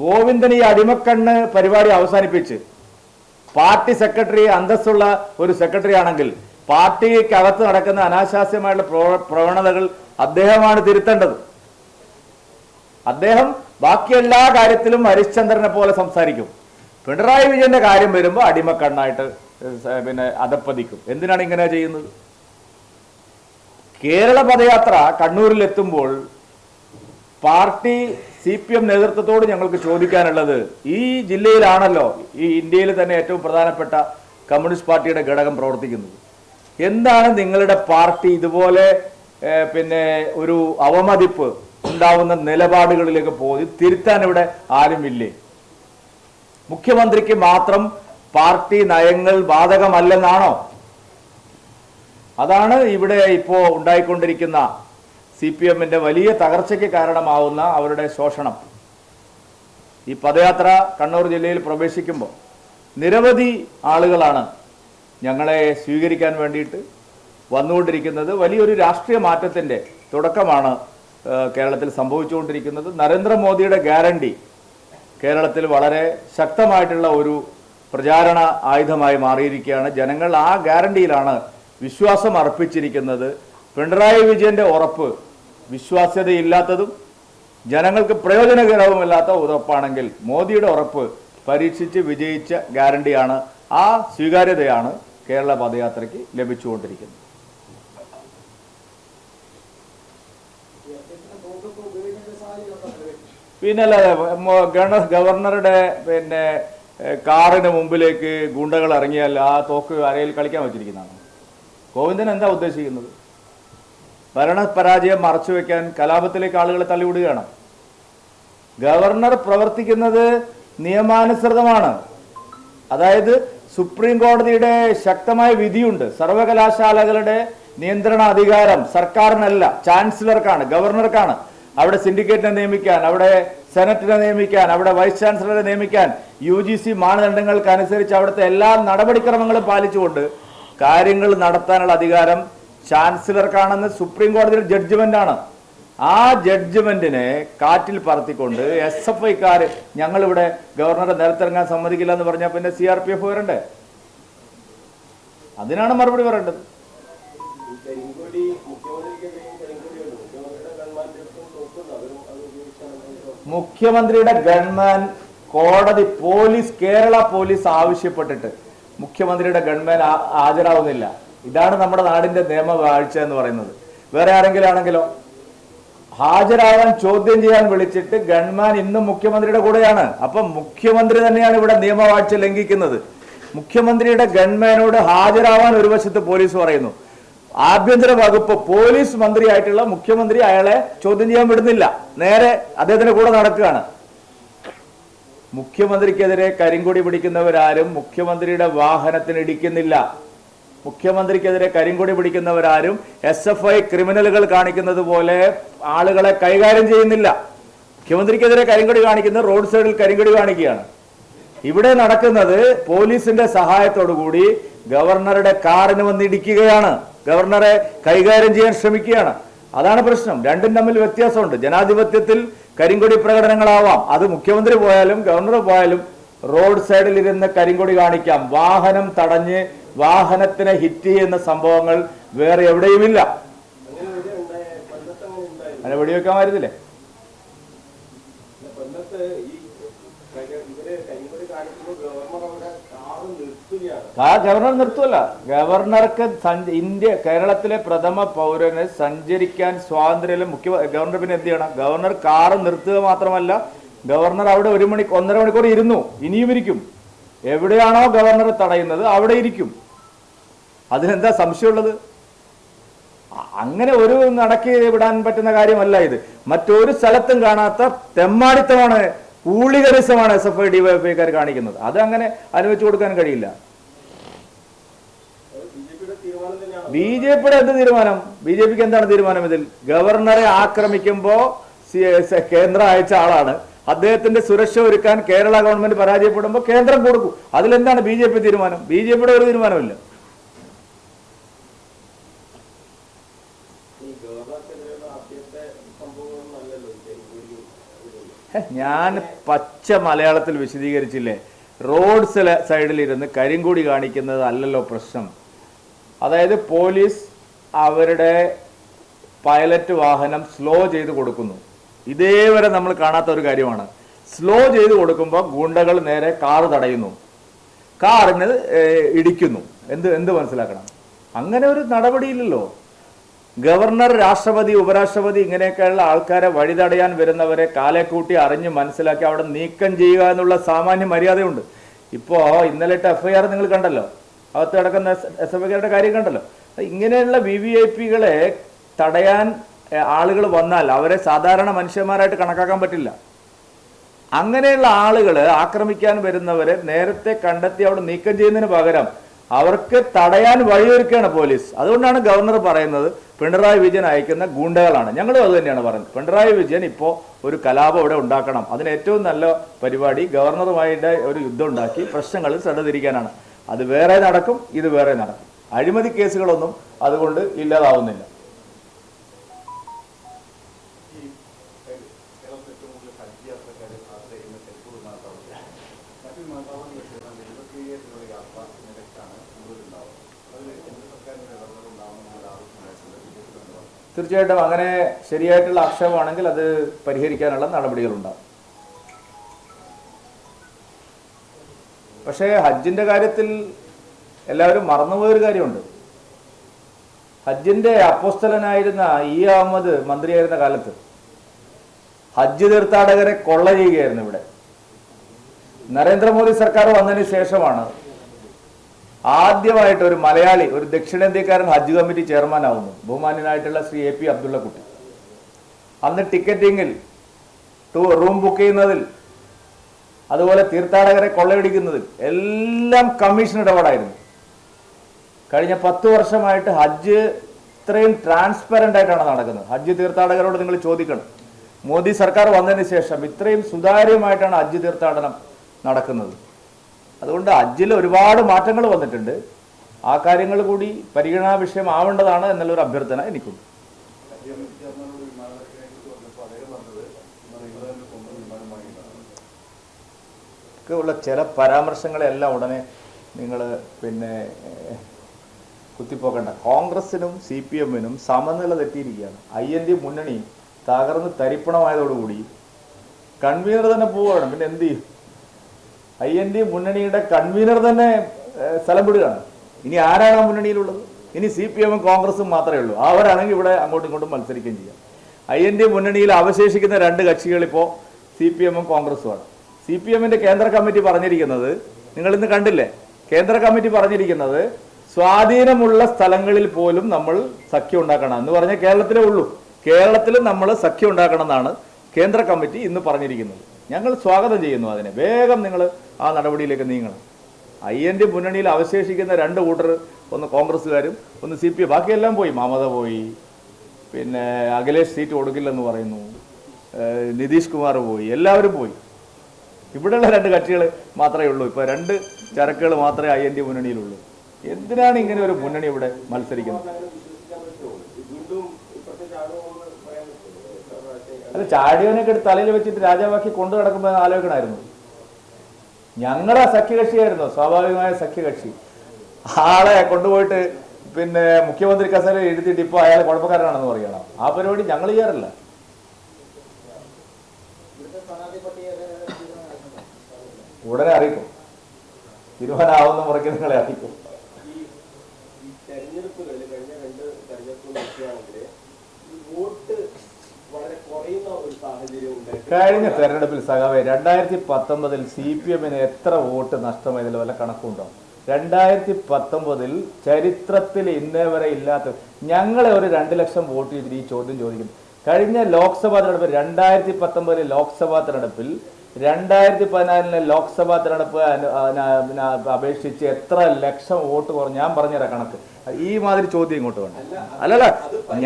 ഗോവിന്ദൻ ഈ അടിമക്കണ്ണ് പരിപാടി അവസാനിപ്പിച്ച്. പാർട്ടി സെക്രട്ടറി അന്തസ്സുള്ള ഒരു സെക്രട്ടറി ആണെങ്കിൽ പാർട്ടിക്കകത്ത് നടക്കുന്ന അനാശാസ്യമായിട്ടുള്ള പ്രവണതകൾ അദ്ദേഹമാണ് തിരുത്തേണ്ടത്. അദ്ദേഹം ബാക്കി എല്ലാ കാര്യത്തിലും ഹരിശ്ചന്ദ്രനെ പോലെ സംസാരിക്കും. പിണറായി വിജയന്റെ കാര്യം വരുമ്പോൾ അടിമക്കണ്ണായിട്ട് പിന്നെ അതപ്പതിക്കും. എന്തിനാണ് ഇങ്ങനെ ചെയ്യുന്നത്? കേരള പദയാത്ര കണ്ണൂരിൽ എത്തുമ്പോൾ പാർട്ടി സി പി എം നേതൃത്വത്തോട് ഞങ്ങൾക്ക് ചോദിക്കാനുള്ളത് ഈ ജില്ലയിലാണല്ലോ ഈ ഇന്ത്യയിൽ തന്നെ ഏറ്റവും പ്രധാനപ്പെട്ട കമ്മ്യൂണിസ്റ്റ് പാർട്ടിയുടെ ഘടകം പ്രവർത്തിക്കുന്നത്. എന്താണ് നിങ്ങളുടെ പാർട്ടി ഇതുപോലെ പിന്നെ ഒരു അവമതിപ്പ് ഉണ്ടാവുന്ന നിലപാടുകളിലേക്ക് പോയി തിരുത്താൻ ഇവിടെ ആരുമില്ലേ? മുഖ്യമന്ത്രിക്ക് മാത്രം പാർട്ടി നയങ്ങൾ ബാധകമല്ലെന്നാണോ? അതാണ് ഇവിടെ ഇപ്പോ ഉണ്ടായിക്കൊണ്ടിരിക്കുന്ന സി പി എമ്മിന്റെ വലിയ തകർച്ചയ്ക്ക് കാരണമാവുന്ന അവരുടെ ശോഷണം. ഈ പദയാത്ര കണ്ണൂർ ജില്ലയിൽ പ്രവേശിക്കുമ്പോൾ നിരവധി ആളുകളാണ് ഞങ്ങളെ സ്വീകരിക്കാൻ വേണ്ടിയിട്ട് വന്നുകൊണ്ടിരിക്കുന്നത്. വലിയൊരു രാഷ്ട്രീയ മാറ്റത്തിന്റെ തുടക്കമാണ് കേരളത്തിൽ സംഭവിച്ചുകൊണ്ടിരിക്കുന്നത്. നരേന്ദ്രമോദിയുടെ ഗ്യാരണ്ടി കേരളത്തിൽ വളരെ ശക്തമായിട്ടുള്ള ഒരു പ്രചാരണ ആയുധമായി മാറിയിരിക്കുകയാണ്. ജനങ്ങൾ ആ ഗ്യാരണ്ടിയിലാണ് വിശ്വാസം അർപ്പിച്ചിരിക്കുന്നത്. പിണറായി വിജയന്റെ ഉറപ്പ് വിശ്വാസ്യതയില്ലാത്തതും ജനങ്ങൾക്ക് പ്രയോജനകരവുമല്ലാത്ത ഉറപ്പാണെങ്കിൽ മോദിയുടെ ഉറപ്പ് പരീക്ഷിച്ച് വിജയിച്ച ഗ്യാരണ്ടിയാണ് ആ സ്വീകാര്യതയാണ് കേരള പദയാത്രയ്ക്ക് ലഭിച്ചുകൊണ്ടിരിക്കുന്നത്. പിന്നെ അല്ലാതെ മോ- ഗണ- ഗവർണറുടെ പിന്നെ കാറിന് മുമ്പിലേക്ക് ഗുണ്ടകൾ ഇറങ്ങിയാൽ ആ തോക്ക് അരയിൽ കളിക്കാൻ വെച്ചിരിക്കുന്നതാണ്. ഗോവിന്ദൻ എന്താ ഉദ്ദേശിക്കുന്നത്? ഭരണപരാജയം മറച്ചു വെക്കാൻ കലാപത്തിലേക്ക് ആളുകളെ തള്ളിവിടുകയാണ്. ഗവർണർ പ്രവർത്തിക്കുന്നത് നിയമാനുസൃതമാണ്. അതായത് സുപ്രീം കോടതിയുടെ ശക്തമായ വിധിയുണ്ട്. സർവകലാശാലകളുടെ നിയന്ത്രണാധികാരം സർക്കാരിനല്ല ചാൻസലർക്കാണ് ഗവർണർക്കാണ്. അവിടെ സിൻഡിക്കേറ്റിനെ നിയമിക്കാൻ അവിടെ സെനറ്റിനെ നിയമിക്കാൻ അവിടെ വൈസ് ചാൻസലറെ നിയമിക്കാൻ യു ജി സി മാനദണ്ഡങ്ങൾക്ക് അനുസരിച്ച് അവിടുത്തെ എല്ലാ നടപടിക്രമങ്ങളും പാലിച്ചുകൊണ്ട് കാര്യങ്ങൾ നടത്താനുള്ള അധികാരം ചാൻസലർക്കാണെന്ന് സുപ്രീം ജഡ്ജ്മെന്റ് ആണ്. ആ ജഡ്ജ്മെന്റിനെ കാറ്റിൽ പറത്തിക്കൊണ്ട് എസ് എഫ് ഐക്കാർ ഞങ്ങളിവിടെ ഗവർണറെ നിലത്തിറങ്ങാൻ സമ്മതിക്കില്ല എന്ന് പറഞ്ഞാൽ പിന്നെ സി ആർ പി എഫ് വരണ്ടേ? അതിനാണ് മറുപടി പറയേണ്ടത്. മുഖ്യമന്ത്രിയുടെ ഗൺമാൻ കോടതി പോലീസ് കേരള പോലീസ് ആവശ്യപ്പെട്ടിട്ട് മുഖ്യമന്ത്രിയുടെ ഗൺമാൻ ഹാജരാവുന്നില്ല. ഇതാണ് നമ്മുടെ നാടിന്റെ നിയമവാഴ്ച എന്ന് പറയുന്നത്. വേറെ ആരെങ്കിലും ആണെങ്കിലോ ഹാജരാകാൻ ചോദ്യം ചെയ്യാൻ വിളിച്ചിട്ട് ഗൺമാൻ ഇന്നും മുഖ്യമന്ത്രിയുടെ കൂടെയാണ്. അപ്പം മുഖ്യമന്ത്രി തന്നെയാണ് ഇവിടെ നിയമവാഴ്ച ലംഘിക്കുന്നത്. മുഖ്യമന്ത്രിയുടെ ഗൺമാനോട് ഹാജരാവാൻ ഒരു വശത്ത് പോലീസ് പറയുന്നു. ആഭ്യന്തര വകുപ്പ് പോലീസ് മന്ത്രിയായിട്ടുള്ള മുഖ്യമന്ത്രി അയാളെ ചോദ്യം ചെയ്യാൻ വിടുന്നില്ല. നേരെ അദ്ദേഹത്തിന്റെ കൂടെ നടക്കുകയാണ്. മുഖ്യമന്ത്രിക്കെതിരെ കരിങ്കൊടി പിടിക്കുന്നവരാരും മുഖ്യമന്ത്രിയുടെ വാഹനത്തിന് ഇടിക്കുന്നില്ല. മുഖ്യമന്ത്രിക്കെതിരെ കരിങ്കൊടി പിടിക്കുന്നവരാരും എസ് എഫ് ഐ ക്രിമിനലുകൾ കാണിക്കുന്നത് പോലെ ആളുകളെ കൈകാര്യം ചെയ്യുന്നില്ല. മുഖ്യമന്ത്രിക്കെതിരെ കരിങ്കൊടി കാണിക്കുന്നത് റോഡ് സൈഡിൽ കരിങ്കൊടി കാണിക്കുകയാണ്. ഇവിടെ നടക്കുന്നത് പോലീസിന്റെ കൂടി ഗവർണറുടെ കാറിന് വന്ന് ഇടിക്കുകയാണ്. ഗവർണറെ കൈകാര്യം ചെയ്യാൻ ശ്രമിക്കുകയാണ്. അതാണ് പ്രശ്നം. രണ്ടും തമ്മിൽ വ്യത്യാസമുണ്ട്. ജനാധിപത്യത്തിൽ കരിങ്കൊടി പ്രകടനങ്ങളാവാം. അത് മുഖ്യമന്ത്രി പോയാലും ഗവർണർ പോയാലും റോഡ് സൈഡിൽ ഇരുന്ന് കരിങ്കൊടി കാണിക്കാം. വാഹനം തടഞ്ഞ് വാഹനത്തിനെ ഹിറ്റ് ചെയ്യുന്ന സംഭവങ്ങൾ വേറെ എവിടെയുമില്ല അങ്ങനെ വെടിവെക്കാൻ വരുന്നില്ലേ ആ ഗവർണർ നിർത്തുമല്ല ഗവർണർക്ക് ഇന്ത്യ കേരളത്തിലെ പ്രഥമ പൗരന് സഞ്ചരിക്കാൻ സ്വാതന്ത്ര്യം മുഖ്യ ഗവർണർ പിന്നെ എന്ത് ചെയ്യണം? ഗവർണർ കാറ് നിർത്തുക മാത്രമല്ല ഗവർണർ അവിടെ ഒരു മണി ഒന്നര മണിക്കൂർ ഇരുന്നു. ഇനിയും ഇരിക്കും. എവിടെയാണോ ഗവർണർ തടയുന്നത് അവിടെ ഇരിക്കും. അതിനെന്താ സംശയമുള്ളത്? അങ്ങനെ ഒരു നടക്കി വിടാൻ പറ്റുന്ന കാര്യമല്ല ഇത്. മറ്റൊരു സ്ഥലത്തും കാണാത്ത തെമ്മാടിത്തമാണ് ഊളികരസമാണ് S F I D Y ഡിവൈഎഫ്ഐക്കാർ കാണിക്കുന്നത്. അത് അങ്ങനെ അനുവദിച്ചു കൊടുക്കാൻ കഴിയില്ല. ബി ജെ പിയുടെ എന്ത് തീരുമാനം? ബി ജെ പിക്ക് എന്താണ് തീരുമാനം ഇതിൽ? ഗവർണറെ ആക്രമിക്കുമ്പോ സി- സ- കേന്ദ്രം അയച്ച ആളാണ്. അദ്ദേഹത്തിന്റെ സുരക്ഷ ഒരുക്കാൻ കേരള ഗവൺമെന്റ് പരാജയപ്പെടുമ്പോൾ കേന്ദ്രം കൊടുക്കും. അതിലെന്താണ് ബി ജെ പി തീരുമാനം? ബി ജെ പിയുടെ ഒരു തീരുമാനമില്ല ഞാൻ പച്ച മലയാളത്തിൽ വിശദീകരിച്ചില്ലേ? റോഡ് സൈഡിൽ ഇരുന്ന് കരിങ്കൂടി കാണിക്കുന്നത് അല്ലല്ലോ പ്രശ്നം. അതായത് പോലീസ് അവരുടെ പൈലറ്റ് വാഹനം സ്ലോ ചെയ്ത് കൊടുക്കുന്നു. ഇതേവരെ നമ്മൾ കാണാത്ത ഒരു കാര്യമാണ്. സ്ലോ ചെയ്ത് കൊടുക്കുമ്പോൾ ഗുണ്ടകൾ നേരെ കാറ് തടയുന്നു. കാറിന് ഇടിക്കുന്നു. എന്ത് എന്ത് മനസ്സിലാക്കണം? അങ്ങനെ ഒരു നടപടിയില്ലല്ലോ. ഗവർണർ രാഷ്ട്രപതി ഉപരാഷ്ട്രപതി ഇങ്ങനെയൊക്കെയുള്ള ആൾക്കാരെ വഴിതടയാൻ വരുന്നവരെ കാലെ കൂട്ടി അറിഞ്ഞ് മനസ്സിലാക്കി അവിടെ നീക്കം ചെയ്യുക എന്നുള്ള സാമാന്യ മര്യാദയുണ്ട്. ഇപ്പോ ഇന്നലെ എഫ് ഐ ആർ നിങ്ങൾ കണ്ടല്ലോ. അകത്ത് കിടക്കുന്ന എസ് എഫ് ഐക്കാരുടെ കാര്യം കണ്ടല്ലോ. ഇങ്ങനെയുള്ള വി വി ഐ പികളെ തടയാൻ ആളുകൾ വന്നാൽ അവരെ സാധാരണ മനുഷ്യന്മാരായിട്ട് കണക്കാക്കാൻ പറ്റില്ല. അങ്ങനെയുള്ള ആളുകൾ ആക്രമിക്കാൻ വരുന്നവരെ നേരത്തെ കണ്ടെത്തി അവിടെ നീക്കം ചെയ്യുന്നതിന് പകരം അവർക്ക് തടയാൻ വഴിയൊരുക്കുകയാണ് പോലീസ്. അതുകൊണ്ടാണ് ഗവർണർ പറയുന്നത് പിണറായി വിജയൻ അയക്കുന്ന ഗൂണ്ടകളാണ്. ഞങ്ങളും അത് തന്നെയാണ് പറയുന്നത്. പിണറായി വിജയൻ ഇപ്പോൾ ഒരു കലാപം ഇവിടെ ഉണ്ടാക്കണം. അതിന് ഏറ്റവും നല്ല പരിപാടി ഗവർണറുമായിട്ട് ഒരു യുദ്ധം ഉണ്ടാക്കി പ്രശ്നങ്ങളിൽ ശ്രദ്ധ തിരിക്കാനാണ്. അത് വേറെ നടക്കും ഇത് വേറെ നടക്കും. അഴിമതി കേസുകളൊന്നും അതുകൊണ്ട് ഇല്ലാതാവുന്നില്ല. തീർച്ചയായിട്ടും അങ്ങനെ ശരിയായിട്ടുള്ള ആക്ഷേപമാണെങ്കിൽ അത് പരിഹരിക്കാനുള്ള നടപടികളുണ്ടാവും. പക്ഷേ ഹജ്ജിന്റെ കാര്യത്തിൽ എല്ലാവരും മറന്നുപോയൊരു കാര്യമുണ്ട്. ഹജ്ജിന്റെ അപ്പോസ്തലനായിരുന്ന ഇ അഹമ്മദ് മന്ത്രിയായിരുന്ന കാലത്ത് ഹജ്ജ് തീർത്ഥാടകരെ കൊള്ള ചെയ്യുകയായിരുന്നു ഇവിടെ. നരേന്ദ്രമോദി സർക്കാർ വന്നതിന് ശേഷമാണ് ആദ്യമായിട്ട് ഒരു മലയാളി ഒരു ദക്ഷിണേന്ത്യക്കാരൻ ഹജ്ജ് കമ്മിറ്റി ചെയർമാൻ ആവുന്നു ബഹുമാന്യനായിട്ടുള്ള ശ്രീ എ പി അബ്ദുള്ള കുട്ടി അന്ന് ടിക്കറ്റിങ്ങിൽ റൂം ബുക്ക് ചെയ്യുന്നതിൽ അതുപോലെ തീർത്ഥാടകരെ കൊള്ളയടിക്കുന്നതിൽ എല്ലാം കമ്മീഷൻ ഇടപാടായിരുന്നു. കഴിഞ്ഞ പത്ത് വർഷമായിട്ട് ഹജ്ജ് ഇത്രയും ട്രാൻസ്പെറന്റ് ആയിട്ടാണ് നടക്കുന്നത്. ഹജ്ജ് തീർത്ഥാടകരോട് നിങ്ങൾ ചോദിക്കണം. മോദി സർക്കാർ വന്നതിന് ശേഷം ഇത്രയും സുതാര്യമായിട്ടാണ് ഹജ്ജ് തീർത്ഥാടനം നടക്കുന്നത്. അതുകൊണ്ട് അജ്ജിൽ ഒരുപാട് മാറ്റങ്ങൾ വന്നിട്ടുണ്ട്. ആ കാര്യങ്ങൾ കൂടി പരിഗണനാ വിഷയമാവേണ്ടതാണ് എന്നുള്ളൊരു അഭ്യർത്ഥന എനിക്കുണ്ട്. ഉള്ള ചില പരാമർശങ്ങളെല്ലാം ഉടനെ നിങ്ങൾ പിന്നെ കുത്തിപ്പോക്കണ്ട. കോൺഗ്രസിനും സി പി എമ്മിനും സമനില തെറ്റിയിരിക്കുകയാണ്. ഐ എൻ ഡി മുന്നണി തകർന്ന് തരിപ്പണമായതോടുകൂടി കൺവീനർ തന്നെ പോവുകയാണ്. പിന്നെ എന്ത് ചെയ്യും? ഐ എൻ ഡി മുന്നണിയുടെ കൺവീനർ തന്നെ സ്ഥലം വിടുകയാണ്. ഇനി ആരാണ് ആ മുന്നണിയിലുള്ളത്? ഇനി സി പി എമ്മും കോൺഗ്രസും മാത്രമേ ഉള്ളൂ. അവരാണെങ്കിൽ ഇവിടെ അങ്ങോട്ടും ഇങ്ങോട്ടും മത്സരിക്കുകയും ചെയ്യാം. ഐ എൻ ഡി മുന്നണിയിൽ അവശേഷിക്കുന്ന രണ്ട് കക്ഷികൾ ഇപ്പോൾ സി പി എമ്മും കോൺഗ്രസുമാണ്. സി പി എമ്മിന്റെ കേന്ദ്ര കമ്മിറ്റി പറഞ്ഞിരിക്കുന്നത് നിങ്ങളിന്ന് കണ്ടില്ലേ? കേന്ദ്ര കമ്മിറ്റി പറഞ്ഞിരിക്കുന്നത് സ്വാധീനമുള്ള സ്ഥലങ്ങളിൽ പോലും നമ്മൾ സഖ്യം ഉണ്ടാക്കണം എന്ന് പറഞ്ഞാൽ കേരളത്തിലേ ഉള്ളൂ. കേരളത്തിലും നമ്മൾ സഖ്യം ഉണ്ടാക്കണം എന്നാണ് കേന്ദ്ര കമ്മിറ്റി ഇന്ന് പറഞ്ഞിരിക്കുന്നത്. ഞങ്ങൾ സ്വാഗതം ചെയ്യുന്നു അതിനെ. വേഗം നിങ്ങൾ ആ നടപടിയിലേക്ക് നീങ്ങണം. ഐ എൻ ഡി മുന്നണിയിൽ അവശേഷിക്കുന്ന രണ്ട് കൂട്ടർ ഒന്ന് കോൺഗ്രസ്സുകാരും ഒന്ന് സി പി ബാക്കിയെല്ലാം പോയി. മമത പോയി. പിന്നെ അഖിലേഷ് സീറ്റ് കൊടുക്കില്ലെന്ന് പറയുന്നു. നിതീഷ് കുമാർ പോയി. എല്ലാവരും പോയി. ഇവിടെയുള്ള രണ്ട് കക്ഷികൾ മാത്രമേ ഉള്ളൂ. ഇപ്പോൾ രണ്ട് ചരക്കുകൾ മാത്രമേ ഐ എൻ ഡി മുന്നണിയിലുള്ളൂ. എന്തിനാണ് ഇങ്ങനെ ഒരു മുന്നണി ഇവിടെ മത്സരിക്കുന്നത്? അല്ല ചാടിയവനൊക്കെ എടുത്ത് തലയിൽ വെച്ചിട്ട് രാജാവാക്കി കൊണ്ടു നടക്കുമ്പോൾ ആലോചിക്കണമായിരുന്നു. ഞങ്ങളുടെ സഖ്യകക്ഷിയായിരുന്നു സ്വാഭാവികമായ സഖ്യകക്ഷി. ആളെ കൊണ്ടുപോയിട്ട് പിന്നെ മുഖ്യമന്ത്രി കസേര എഴുതിയിട്ട് ഇപ്പോൾ അയാൾ കുഴപ്പക്കാരനാണെന്ന് പറയണം. ആ പരിപാടി ഞങ്ങൾ ചെയ്യാറില്ല. ഉടനെ അറിയിക്കും. തീരുമാനമാവുന്ന മുറയ്ക്ക് നിങ്ങളെ അറിയിക്കും. തെരഞ്ഞെടുപ്പുകളിൽ കഴിഞ്ഞ രണ്ട് തെരഞ്ഞെടുപ്പ് നോക്കുകയാണെങ്കിൽ വോട്ട് വളരെ കുറയുന്ന ഒരു സാഹചര്യം ഉണ്ടായിട്ട് കഴിഞ്ഞ തെരഞ്ഞെടുപ്പിൽ സഖാവെ രണ്ടായിരത്തി പത്തൊമ്പതിൽ സി പി എമ്മിന് എത്ര വോട്ട് നഷ്ടമായതിൽ വല്ല കണക്കുണ്ടോ രണ്ടായിരത്തി പത്തൊമ്പതിൽ ചരിത്രത്തിൽ ഇന്നേ വരെ ഇല്ലാത്ത ഞങ്ങളെ ഒരു രണ്ട് ലക്ഷം വോട്ട് ചെയ്തിട്ട് ഈ ചോദ്യം ചോദിക്കും കഴിഞ്ഞ ലോക്സഭാ തെരഞ്ഞെടുപ്പ് രണ്ടായിരത്തി പത്തൊമ്പതിലെ ലോക്സഭാ തെരഞ്ഞെടുപ്പിൽ രണ്ടായിരത്തി പതിനാലിലെ ലോക്സഭാ തെരഞ്ഞെടുപ്പ് അപേക്ഷിച്ച് എത്ര ലക്ഷം വോട്ട് കുറഞ്ഞു? ഞാൻ പറഞ്ഞുതരാം കണക്ക്. ഈ മാതിരി ചോദ്യം ഇങ്ങോട്ട് വേണം അല്ലല്ല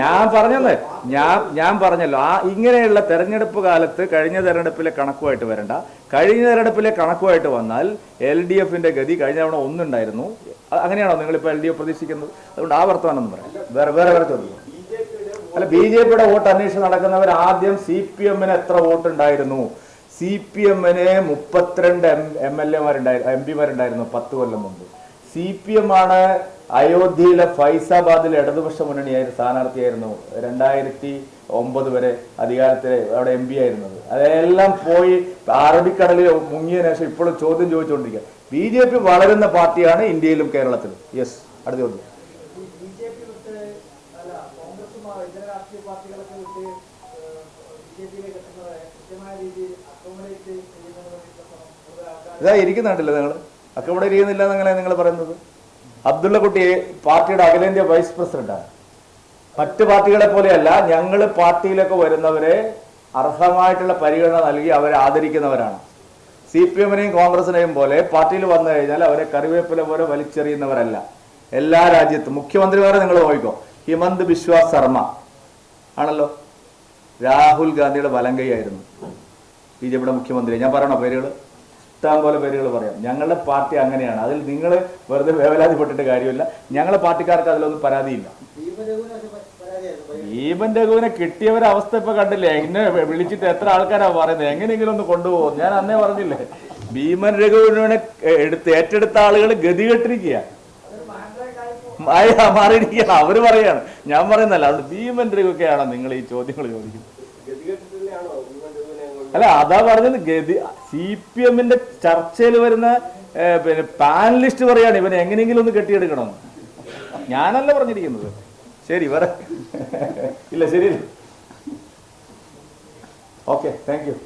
ഞാൻ പറഞ്ഞത് ഞാൻ ഞാൻ പറഞ്ഞല്ലോ ആ ഇങ്ങനെയുള്ള തെരഞ്ഞെടുപ്പ് കാലത്ത് കഴിഞ്ഞ തെരഞ്ഞെടുപ്പിലെ കണക്കുമായിട്ട് വരണ്ട. കഴിഞ്ഞ തെരഞ്ഞെടുപ്പിലെ കണക്കുമായിട്ട് വന്നാൽ എൽ ഡി എഫിന്റെ ഗതി കഴിഞ്ഞ തവണ ഒന്നുണ്ടായിരുന്നു. അങ്ങനെയാണോ നിങ്ങളിപ്പോൾ എൽ ഡി എഫ് പ്രതീക്ഷിക്കുന്നത്? അതുകൊണ്ട് ആ വർത്തമാനം എന്ന് പറയാം. വേറെ വേറെ വേറെ ചോദ്യം. അല്ല ബി ജെ പിയുടെ വോട്ട് അന്വേഷണം നടക്കുന്നവർ ആദ്യം സി പി എമ്മിന് എത്ര വോട്ട് ഉണ്ടായിരുന്നു സി പി എമ്മിന് മുപ്പത്തിരണ്ട് എം എം എൽ എമാരുണ്ടായിരുന്നു എം പിമാരുണ്ടായിരുന്നു പത്ത് കൊല്ലം മുമ്പ്. സി പി എം ആണ് അയോധ്യയിലെ ഫൈസാബാദിലെ ഇടതുപക്ഷ മുന്നണിയായിരുന്നു സ്ഥാനാർത്ഥിയായിരുന്നു. രണ്ടായിരത്തി ഒമ്പത് വരെ അധികാരത്തിൽ അവിടെ എം പി ആയിരുന്നത് അതെല്ലാം പോയി അറബിക്കടലിൽ മുങ്ങിയതിനു ശേഷം ഇപ്പോഴും ചോദ്യം ചോദിച്ചുകൊണ്ടിരിക്കുക ബി ജെ പി വളരുന്ന പാർട്ടിയാണ് ഇന്ത്യയിലും കേരളത്തിലും. യെസ് അടുത്ത ചോദ്യം. ഇതാ ഇരിക്കുന്നുണ്ടല്ലോ നിങ്ങൾ? അക്കോമഡേറ്റ് ചെയ്യുന്നില്ല എന്നങ്ങനെ നിങ്ങൾ പറയുന്നത്? അബ്ദുള്ള കുട്ടി പാർട്ടിയുടെ അഖിലേന്ത്യാ വൈസ് പ്രസിഡന്റാണ് മറ്റു പാർട്ടികളെ പോലെയല്ല ഞങ്ങൾ പാർട്ടിയിലൊക്കെ വരുന്നവരെ അർഹമായിട്ടുള്ള പരിഗണന നൽകി അവരെ ആദരിക്കുന്നവരാണ്. സി പി എമ്മിനെയും കോൺഗ്രസിനെയും പോലെ പാർട്ടിയിൽ വന്നു കഴിഞ്ഞാൽ അവരെ കറിവേപ്പില പോലെ വലിച്ചെറിയുന്നവരല്ല. എല്ലാ രാജ്യത്തും. മുഖ്യമന്ത്രിമാരെ നിങ്ങൾ നോക്കിക്കോ. ഹിമന്ത് ബിശ്വാസ് ശർമ്മ. ആണല്ലോ? രാഹുൽ ഗാന്ധിയുടെ വലങ്കയായിരുന്നു. ബി ജെ പിയുടെ മുഖ്യമന്ത്രി ഞാൻ പറയണോ പേരുകൾ ഇഷ്ടം പോലെ പേരുകൾ പറയാം. ഞങ്ങളുടെ പാർട്ടി അങ്ങനെയാണ്. അതിൽ നിങ്ങൾ വെറുതെ വേവലാതിപ്പെട്ടിട്ട് കാര്യമില്ല. ഞങ്ങളുടെ പാർട്ടിക്കാർക്ക് അതിലൊന്നും പരാതിയില്ല. ദീപൻ രഘുവിനെ കിട്ടിയവരെ അവസ്ഥ ഇപ്പൊ കണ്ടില്ലേ? എന്നെ വിളിച്ചിട്ട് എത്ര ആൾക്കാരാ പറയുന്നത്? എങ്ങനെയെങ്കിലും ഒന്ന് കൊണ്ടുപോകും. ഞാൻ അന്നേ പറഞ്ഞില്ലേ? ഭീമൻ രഘുവിനെ എടുത്ത് ഏറ്റെടുത്ത ആളുകൾ ഗതികെട്ടിരിക്കുക മാറിയിരിക്കുക അവർ പറയാണ്. ഞാൻ പറയുന്നല്ല അതുകൊണ്ട് ഭീമൻ രഘുക്കെയാണോ നിങ്ങൾ ഈ ചോദ്യങ്ങൾ ചോദിക്കുന്നത് ഗതികെട്ടിട്ടാണോ ഭീമൻ രഘുവിനെ കൊണ്ട് അല്ല അതാ പറഞ്ഞത് ഗതി. സി പി എമ്മിന്റെ ചർച്ചയിൽ വരുന്ന പിന്നെ പാനലിസ്റ്റ് പറയാണ് ഇവനെ എങ്ങനെയെങ്കിലും ഒന്ന് കെട്ടിയെടുക്കണം. ഞാനല്ല പറഞ്ഞിരിക്കുന്നത്. ശരി പറ ഇല്ല ശരി ഓക്കെ താങ്ക് യു